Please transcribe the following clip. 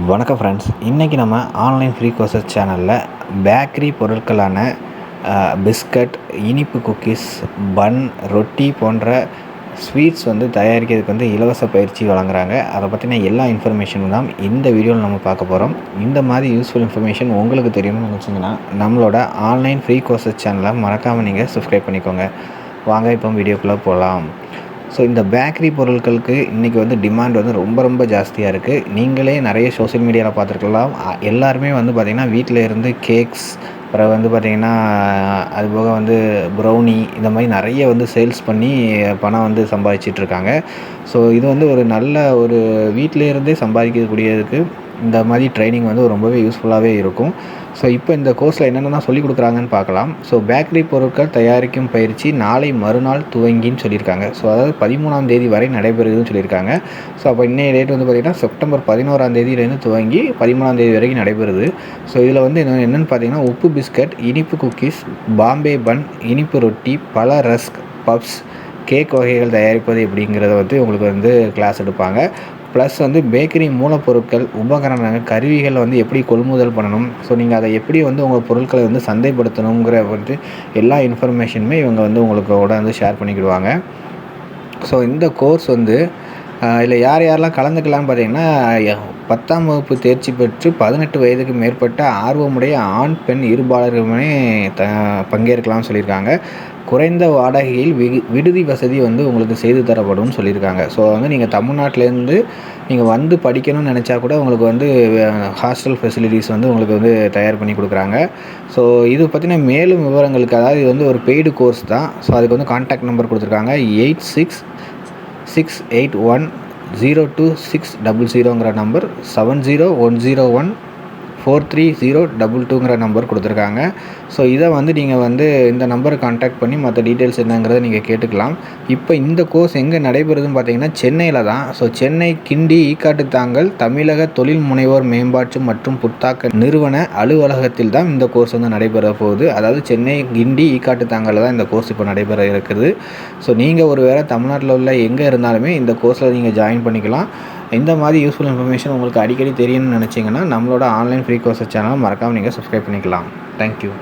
வணக்கம் ஃப்ரெண்ட்ஸ் இன்றைக்கி நம்ம ஆன்லைன் ஃப்ரீ கோர்சஸ் சேனலில் பேக்கரி பொருட்களான பிஸ்கட் இனிப்பு குக்கீஸ் பன் ரொட்டி போன்ற ஸ்வீட்ஸ் வந்து தயாரிக்கிறதுக்கு வந்து இலவச பயிற்சி வழங்குறாங்க. அதை பற்றின எல்லா இன்ஃபர்மேஷனும் தான் இந்த வீடியோவில் நம்ம பார்க்க போகிறோம் இந்த மாதிரி யூஸ்ஃபுல் இன்ஃபர்மேஷன் உங்களுக்கு தெரியணும்னு நினச்சிங்கன்னா நம்மளோட ஆன்லைன் ஃப்ரீ கோர்சஸ் சேனலை மறக்காமல் நீங்கள் சப்ஸ்கிரைப் பண்ணிக்கோங்க. வாங்க இப்போ வீடியோக்குள்ளே போகலாம் ஸோ இந்த பேக்கரி பொருட்களுக்கு இன்றைக்கி வந்து டிமாண்ட் வந்து ரொம்ப ரொம்ப ஜாஸ்தியாக இருக்குது நீங்களே நிறைய சோஷியல் மீடியாவில் பார்த்துருக்கலாம். எல்லாருமே வந்து பார்த்திங்கன்னா வீட்டில் இருந்து கேக்ஸ் அப்புறம் வந்து பார்த்திங்கன்னா அதுபோக வந்து ப்ரௌனி இந்த மாதிரி நிறைய வந்து சேல்ஸ் பண்ணி பணம் வந்து சம்பாதிச்சிட்ருக்காங்க ஸோ இது வந்து ஒரு நல்ல ஒரு வீட்டிலேருந்தே சம்பாதிக்கக்கூடியதுக்கு இந்த மாதிரி ட்ரைனிங் வந்து ரொம்பவே யூஸ்ஃபுல்லாகவே இருக்கும். ஸோ இப்போ இந்த கோர்ஸில் என்னென்னலாம் சொல்லி கொடுக்குறாங்கன்னு பார்க்கலாம். ஸோ பேக்கரி பொருட்கள் தயாரிக்கும் பயிற்சி நாளை மறுநாள் துவங்கின்னு சொல்லியிருக்காங்க. ஸோ அதாவது பதிமூணாம் தேதி வரை நடைபெறுதுன்னு சொல்லியிருக்காங்க. ஸோ அப்போ இன்னைய டேட் வந்து பார்த்திங்கன்னா செப்டம்பர் பதினோராம் தேதியிலேருந்து துவங்கி பதிமூணாம் தேதி வரைக்கும் நடைபெறுது. ஸோ இதில் வந்து என்ன என்னென்னு பார்த்தீங்கன்னா உப்பு பிஸ்கட் இனிப்பு குக்கீஸ் பாம்பே பன் இனிப்பு ரொட்டி பல ரஸ்க் பப்ஸ் கேக் வகைகள் தயாரிப்பது எப்படிங்கிறத வந்து உங்களுக்கு வந்து கிளாஸ் எடுப்பாங்க. ப்ளஸ் வந்து பேக்கரி மூலப்பொருட்கள் உபகரணங்கள் கருவிகள் வந்து எப்படி கொள்முதல் பண்ணணும்? ஸோ நீங்கள் அதை எப்படி வந்து உங்கள் பொருட்களை வந்து சந்தைப்படுத்தணுங்கிற வந்து எல்லா இன்ஃபர்மேஷனுமே இவங்க வந்து உங்களுக்கு கூட வந்து ஷேர் பண்ணிக்கிடுவாங்க. ஸோ இந்த கோர்ஸ் வந்து இதில் யார் யாரெல்லாம் கலந்துக்கலாம்னு பார்த்தீங்கன்னா பத்தாம் வகுப்பு தேர்ச்சி பெற்று பதினெட்டு வயதுக்கு மேற்பட்ட ஆர்வமுடைய ஆண் பெண் இருபாலருமே த பங்கேற்கலாம்னு சொல்லியிருக்காங்க. குறைந்த வாடகையில் வி விடுதி வசதி வந்து உங்களுக்கு செய்து தரப்படும்னு சொல்லியிருக்காங்க. ஸோ வந்து நீங்கள் தமிழ்நாட்டிலேருந்து நீங்கள் வந்து படிக்கணும்னு நினச்சா கூட உங்களுக்கு வந்து ஹாஸ்டல் ஃபெசிலிட்டிஸ் வந்து உங்களுக்கு வந்து தயார் பண்ணி கொடுக்குறாங்க. ஸோ இது பற்றின மேலும் விவரங்களுக்கு அதாவது இது வந்து ஒரு பெய்டு கோர்ஸ் தான். ஸோ அதுக்கு வந்து கான்டாக்ட் நம்பர் கொடுத்துருக்காங்க. Eight six six eight one zero two six double ஜீரோங்கிற number seven zero one zero one four three zero double டூங்கிற number கொடுத்துருக்காங்க. ஸோ இதை வந்து நீங்கள் வந்து இந்த நம்பரை காண்டாக்ட் பண்ணி மற்ற டீட்டெயில்ஸ் என்னங்கிறத நீங்கள் கேட்டுக்கலாம். இப்போ இந்த கோர்ஸ் எங்கே நடைபெறுதுன்னு பார்த்தீங்கன்னா சென்னையில் தான். ஸோ சென்னை கிண்டி ஈக்காட்டு தாங்கல் தமிழக தொழில் முனைவோர் மேம்பாட்டு மற்றும் புத்தாக்க நிறுவன அலுவலகத்தில் தான் இந்த கோர்ஸ் வந்து நடைபெற போகுது. அதாவது சென்னை கிண்டி ஈக்காட்டு தாங்கலில் தான் இந்த கோர்ஸ் இப்போ நடைபெற இருக்குது. ஸோ நீங்கள் ஒரு வேளை தமிழ்நாட்டில் உள்ள எங்கே இருந்தாலுமே இந்த கோர்ஸில் நீங்கள் ஜாயின் பண்ணிக்கலாம். இந்த மாதிரி யூஸ்ஃபுல் இன்ஃபர்மேஷன் உங்களுக்கு அடிக்கடி தெரியணும்னு நினச்சிங்கன்னா நம்மளோட ஆன்லைன் ஃப்ரீ கோர்ஸ் சேனல் மறக்காமல் நீங்கள் சப்ஸ்கிரைப் பண்ணிக்கலாம். தேங்க்யூ